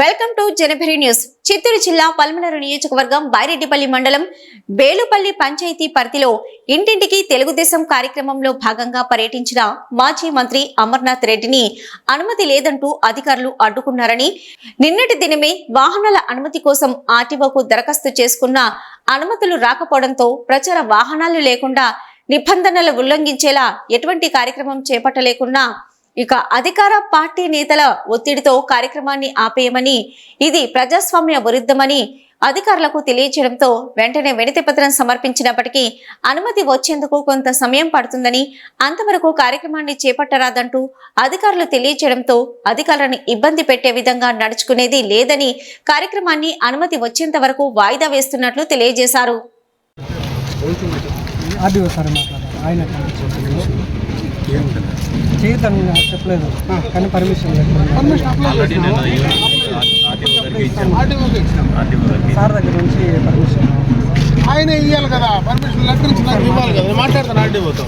Welcome to జనభరి news. Chittoor జిల్లా పల్మనరు నియోజకవర్గం బైరెడ్డిపల్లి మండలం బేలుపల్లి పంచాయతీ పరిధిలో ఇంటింటికి తెలుగుదేశం కార్యక్రమంలో భాగంగా పర్యటించిన మాజీ మంత్రి అమర్నాథ్ రెడ్డిని అనుమతి లేదంటూ అధికారులు అడ్డుకున్నారని నిన్నటి దినమే వాహనాల అనుమతి కోసం ఆర్టీఓకు దరఖాస్తు చేసుకున్న అనుమతులు రాకపోవడంతో ప్రచార వాహనాలు లేకుండా నిబంధనలు ఉల్లంఘించేలా ఎటువంటి కార్యక్రమం చేపట్టలేకున్నా ఇక అధికార పార్టీ నేతల ఒత్తిడితో కార్యక్రమాన్ని ఆపేయమని ఇది ప్రజాస్వామ్య విరుద్ధమని అధికారులకు తెలియజేయడంతో వెంటనే వినతి పత్రం సమర్పించినప్పటికీ అనుమతి వచ్చేందుకు కొంత సమయం పడుతుందని అంతవరకు కార్యక్రమాన్ని చేపట్టరాదంటూ అధికారులు తెలియజేయడంతో అధికారులను ఇబ్బంది పెట్టే విధంగా నడుచుకునేది లేదని కార్యక్రమాన్ని అనుమతి వచ్చేంత వరకు వాయిదా వేస్తున్నట్లు తెలియజేశారు. చేయొద్దని చెప్పలేదు. కానీ పర్మిషన్ సార్ దగ్గర నుంచి పర్మిషన్ ఆయన ఇవ్వాలి కదా పర్మిషన్ లెటర్ ఇచ్చి నాకు ఇవ్వాలి కదా. మాట్లాడతాను ఆర్డీఓతో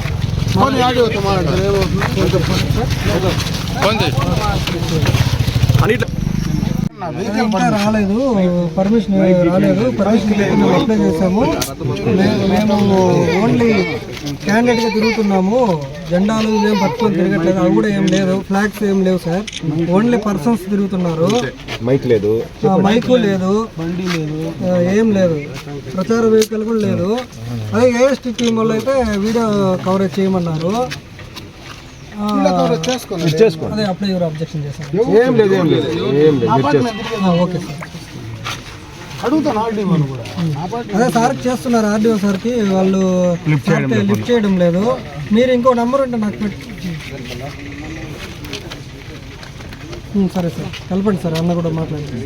ఫోన్ ఆర్డీఓతో మాట్లాడతాను ఏమవుతుంది రాలేదు. పర్మిషన్ రాలేదు. పర్మిషన్ అప్లై చేసాము మేము ఓన్లీ క్యాండిడేట్గా తిరుగుతున్నాము. జెండాలు ఏం పట్టుకొని తిరగట్లేదు. అవి కూడా ఏం లేదు ఫ్లాగ్స్ ఏం లేవు సార్ ఓన్లీ పర్సన్స్ తిరుగుతున్నారు. మైక్ లేదు. మైకు లేదు బండి లేదు. ఏం లేదు. ప్రచార వెహికల్ కూడా లేదు. అదే ఏఎస్టీ టీం వాళ్ళు అయితే వీడియో కవరేజ్ చేయమన్నారు. అదే అప్లై ఎవరు అబ్జెక్షన్ చేశారు. ఓకే సార్ అడుగుతాను ఆర్డీఓను కూడా. అదే సార్ చేస్తున్నారు ఆర్డీఓ సార్కి వాళ్ళు లిఫ్ట్ చేయడం లేదు. మీరు ఇంకో నెంబర్ ఉంటే నాకు పెట్టి సరే సార్. కలపండి సార్ అన్న కూడా మాట్లాడండి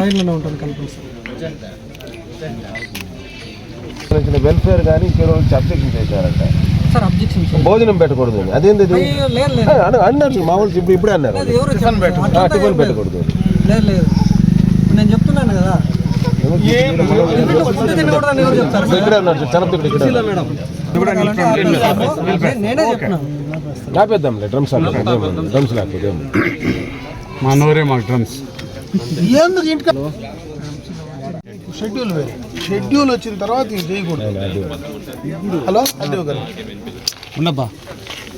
లైన్లోనే ఉంటాను కలపండి సార్. వెల్ఫేర్ కానీ అబ్జెక్షన్ చేశారంట. సార్ అబ్జెక్షన్ చేయండి భోజనం పెట్టకూడదు. అదేంది అన్నారు మామూలు ఇప్పుడు ఇప్పుడే అన్నారు టిఫిన్. పెట్టకూడదు. లేదు లేదు. నేను చెప్తున్నాను కదా. ఆపేద్దాంలే డ్రమ్స్ డ్రమ్స్ లేకపోతే. మా నోరే మాకు డ్రమ్స్. ఎందుకు ఇంటికి షెడ్యూల్ వేరే. షెడ్యూల్ వచ్చిన తర్వాత ఇది చేయకూడదు. హలో ఆర్డీఓ గారు. ఉండబ్బా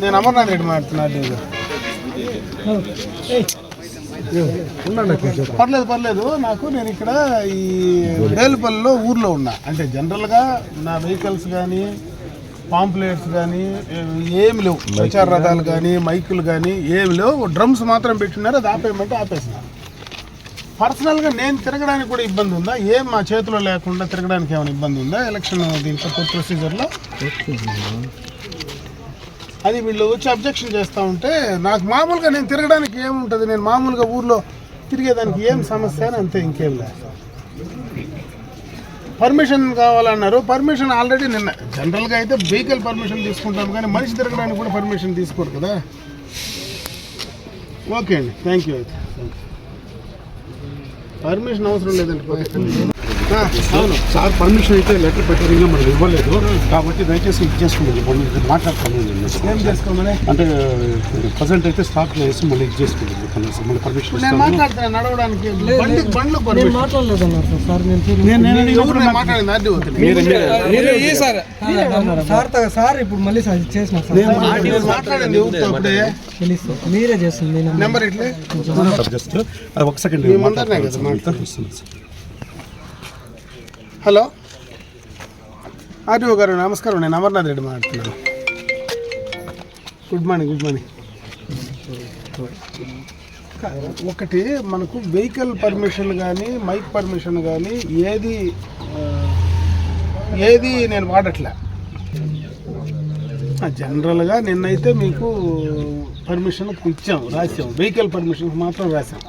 నేను అమర్నాథ్ రెడ్డి మాట్లాడుతున్నా ఆర్డీఓ గారు. పర్లేదు పర్లేదు. నాకు నేను ఇక్కడ ఈ బేలుపల్లిలో ఊర్లో ఉన్నా. అంటే జనరల్గా నా వెహికల్స్ కానీ పాంప్లెట్స్ కానీ ఏమి లేవు. ప్రచార రథాలు కానీ మైకులు కానీ ఏమి లేవు. డ్రమ్స్ మాత్రం పెట్టినారు అది ఆపేయమంటే ఆపేసిన. పర్సనల్గా నేను తిరగడానికి కూడా ఇబ్బంది ఉందా? ఏం మా చేతిలో లేకుండా తిరగడానికి ఏమైనా ఇబ్బంది ఉందా? ఎలక్షన్ దీంట్లో ప్రొసీజర్లో? అది వీళ్ళు వచ్చి అబ్జెక్షన్ చేస్తూ ఉంటే నాకు మామూలుగా నేను తిరగడానికి ఏముంటుంది? నేను మామూలుగా ఊర్లో తిరిగేదానికి ఏం సమస్య అని అంతే ఇంకేం లేదు. పర్మిషన్ కావాలన్నారు. పర్మిషన్ ఆల్రెడీ నిన్న. జనరల్గా అయితే వెహికల్ పర్మిషన్ తీసుకుంటాం కానీ మనిషి తిరగడానికి కూడా పర్మిషన్ తీసుకోరు కదా. ఓకే అండి. థ్యాంక్ యూ అయితే పర్మిషన్ అవసరం లేదండి. సార్ పర్మిషన్ అయితే లెటర్ పెట్టారు ఇంకా మనకు ఇవ్వలేదు. కాబట్టి దయచేసి ఇది చేసుకోండి. మనం నేను ఏం చేసుకోమని అంటే ప్రజెంట్ అయితే స్టాప్ చేసి మళ్ళీ ఇది చేసుకోండి. కనీసం మళ్ళీ పర్మిషన్ ఇప్పుడు నేను మాట్లాడుతున్నాను నడవడానికి బండి బండ్లు నేను పర్మిషన్. మాట్లాడలేదు అన్నారు సార్. సార్ నేను నేను మాట్లాడింది సార్. ఇప్పుడు మళ్ళీ సార్ చేసిన తెలుసు సార్. మీరే చేస్తుంది నేను నెంబర్ ఇట్లే జస్ట్ అది ఒక సెకండ్ మాట్లాడుతున్నాను సార్. హలో. ఆర్టీఓ గారు నమస్కారం. నేను అమర్నాథ్ రెడ్డి మాట్లాడుతున్నాను. గుడ్ మార్నింగ్ గుడ్ మార్నింగ్ ఒకటి మనకు వెహికల్ పర్మిషన్ కానీ మైక్ పర్మిషన్ కానీ ఏది ఏది నేను వాడట్లే? జనరల్గా నిన్నైతే మీకు పర్మిషన్ ఇచ్చాం రాసాం వెహికల్ పర్మిషన్ మాత్రం రాసాం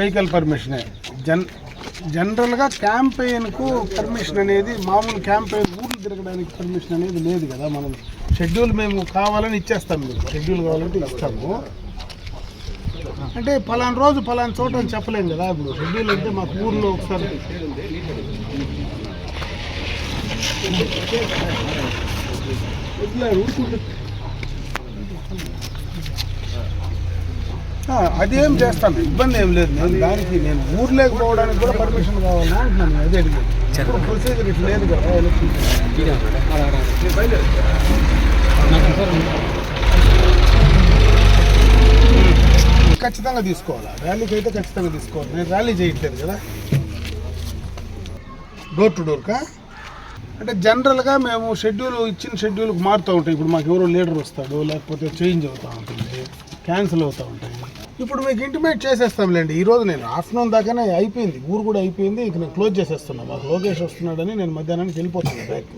వెహికల్ పర్మిషనే జన్ జనరల్గా క్యాంపెయిన్కు పర్మిషన్ అనేది మామూలు క్యాంపెయిన్ ఊర్లు తిరగడానికి పర్మిషన్ అనేది లేదు కదా మనం. షెడ్యూల్ మేము కావాలని ఇచ్చేస్తాం మీకు. షెడ్యూల్ కావాలంటే ఇస్తాము. అంటే పలానా రోజు పలానా చోట అని చెప్పలేం కదా ఇప్పుడు. షెడ్యూల్ అంటే మాకు ఊర్లో ఒకసారి. ఇట్లా అది ఏం చేస్తాను? ఇబ్బంది ఏం లేదు. నేను దానికి నేను ఊర్లోకి పోవడానికి కూడా పర్మిషన్ కావాలని అంటున్నాను. అదే ఇప్పుడు ప్రొసీజర్ ఇట్లా లేదు కదా ఎలక్షన్ ఖచ్చితంగా తీసుకోవాలి? ర్యాలీకి అయితే ఖచ్చితంగా తీసుకోవాలి. నేను ర్యాలీ చేయట్లేదు కదా. డోర్ టు డోర్కా అంటే జనరల్గా మేము షెడ్యూల్ ఇచ్చిన షెడ్యూల్కి మారుతూ ఉంటాయి ఇప్పుడు మాకు ఎవరో లీడర్ వస్తాడు లేకపోతే చేంజ్ అవుతూ ఉంటుంది. క్యాన్సిల్ అవుతూ ఉంటాయి. ఇప్పుడు మీకు ఇంటిమేట్ చేసేస్తాంలేండి. ఈ రోజు నేను ఆఫ్టర్నూన్ దాకానే అయిపోయింది. ఊరు కూడా అయిపోయింది. ఇక నేను క్లోజ్ చేసేస్తున్నా. మాకు లోకేష్ వస్తున్నాడని నేను మధ్యాహ్నానికి వెళ్ళిపోతున్నాను బ్లాక్.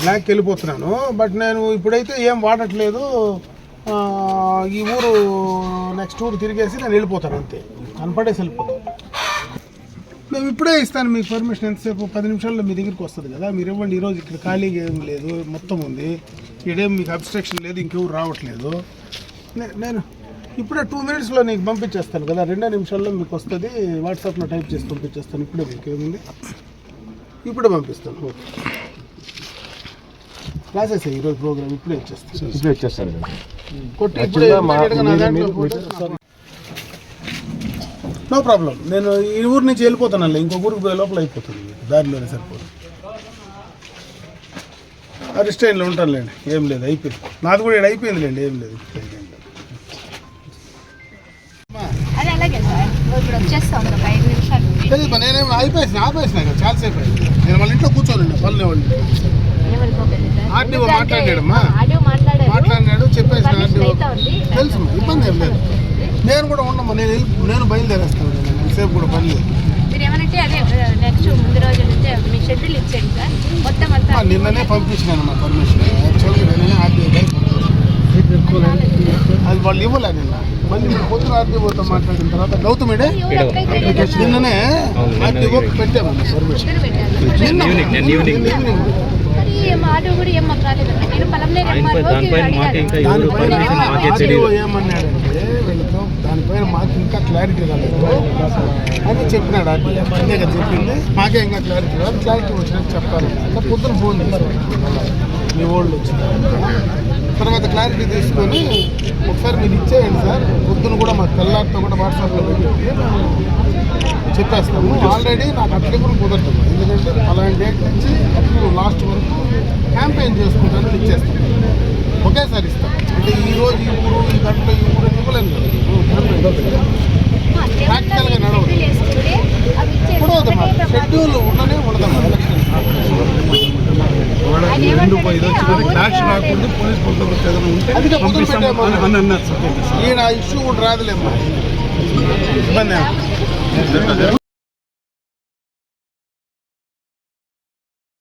బ్లాక్కి వెళ్ళిపోతున్నాను. బట్ నేను ఇప్పుడైతే ఏం వాడట్లేదు. ఈ ఊరు నెక్స్ట్ ఊరు తిరిగేసి నేను వెళ్ళిపోతాను అంతే. కనపడేసి వెళ్ళిపోతాను. మేము ఇప్పుడే ఇస్తాను మీకు పర్మిషన్. ఎంతసేపు? పది నిమిషాల్లో మీ దగ్గరికి వస్తుంది కదా. మీరు ఇవ్వండి. ఈరోజు ఇక్కడ ఖాళీగా ఏం లేదు. మొత్తం ఉంది. ఇక్కడేం మీకు అబ్స్ట్రక్షన్ లేదు ఇంకెవరు రావట్లేదు. నేను ఇప్పుడే టూ మినిట్స్లో నీకు పంపించేస్తాను కదా రెండే నిమిషాల్లో మీకు వస్తుంది. వాట్సాప్లో టైప్ చేసి పంపించేస్తాను ఇప్పుడే మీకు ఏముంది? ఇప్పుడే పంపిస్తాను ఓకే. క్లాసెస్ ఈరోజు ప్రోగ్రామ్ ఇప్పుడే ఇచ్చేస్తాను. ఇప్పుడు వచ్చేస్తారు కదా కొట్టి ఇప్పుడే నా ప్రాబ్లం నేను ఈ ఊరు నుంచి వెళ్ళిపోతాను ఇంకో ఊరికి పోయే లోపల అయిపోతుంది దారిలోనే సరిపోతుంది అరిస్టైన్లో ఉంటానులేండి. ఏం లేదు అయిపోయింది. నాది కూడా ఈడ అయిపోయిందిలేండి ఏం లేదు. తెలియదు నేనేం అయిపోయేసిన ఆపేసిన చాలాసేపు అయింది. నేను వాళ్ళ ఇంట్లో వాళ్ళు ఆర్డీఓ మాట్లాడాడమ్మా? మాట్లాడినాడు చెప్పేసిన ఆర్డీఓ. తెలుసు ఇబ్బంది ఏం లేదు. నేను కూడా ఉండమ్మా నేను నేను బయలుదేరేస్తాను. నేను ఎంతసేపు కూడా పని లేదు. నెక్స్ట్ నిన్ననే పంపించినాను మా పర్మిషన్ యాక్చువల్గా నిన్ననే ఆర్డీఓ అది వాళ్ళు ఇవ్వలే నిన్న మళ్ళీ మీరు పొద్దున ఆర్డీఓతో మాట్లాడిన తర్వాత గౌతమిడే ఎవరు అప్లై చేయలేదు కదా? నిన్ననే ఆర్డీఓ పెట్టాము పర్మిషన్ ఇద్దరు పెట్టారు నిన్న ఈవినింగ్, నిన్న ఈవినింగ్. నిన్న ఈవినింగ్. మరి ఏం ఆడియో కూడా ఏం మాకు రాలేదు నేను పలంనేరు ఆయన ఎంఆర్ఓకి దానిపైన మాకు ఇంకా ఎవరు దానిపైన పర్మిషన్ మాకే ఆర్డీఓ తెలియదు ఏమన్నాడంటే వీళ్ళతో దానిపైన మాకు ఇంకా క్లారిటీ రాలేదు. అని చెప్పినాడు ఆర్డీఓ అంతే చెప్పింది. మాకే ఇంకా క్లారిటీ రాదు క్లారిటీ వచ్చినట్టు చెప్పాలి. అంటే పొద్దున ఫోన్ చేశారు మీ ఓల్డ్ వచ్చిన తర్వాత క్లారిటీ తీసుకొని ఒకసారి మీరు ఇచ్చేయండి సార్. పొద్దున కూడా మాకు తెల్లారితో కూడా వాట్సాప్లో పెట్టి చెప్పేస్తాము. ఆల్రెడీ నాకు అట్లే కూడా కుదరదు. ఎందుకంటే అలాంటి డేట్ నుంచి అప్పుడు లాస్ట్ వరకు క్యాంపెయిన్ చేసుకుంటాను ఇచ్చేస్తాను. ఒకేసారి ఇస్తాను. అంటే ఈ రోజు ఈ ఊరు ఈ గంటలో ఈ ఊరు ఇవ్వలేను కదా క్యాంపెయిన్ ప్రాక్టికల్గా నడవదు షెడ్యూల్ వేసుకుంటే అవి ఇచ్చేసి ఉండదు ఒకటే ప్రమాదం. షెడ్యూల్ ఉండనే ఉండదమ్మా ఎలక్షన్ ఆయన ఏమంటాడంటే ఆ ఊరికి క్లాష్ రాకుండా పోలీస్ బందోబస్తు ఏదైనా ఉంటే అందుకే పొద్దున పెట్టాము అని అన్నారు సార్ ఈయన ఇష్యూ కూడా రాదులేమ్మా ఇబ్బంది ఏం.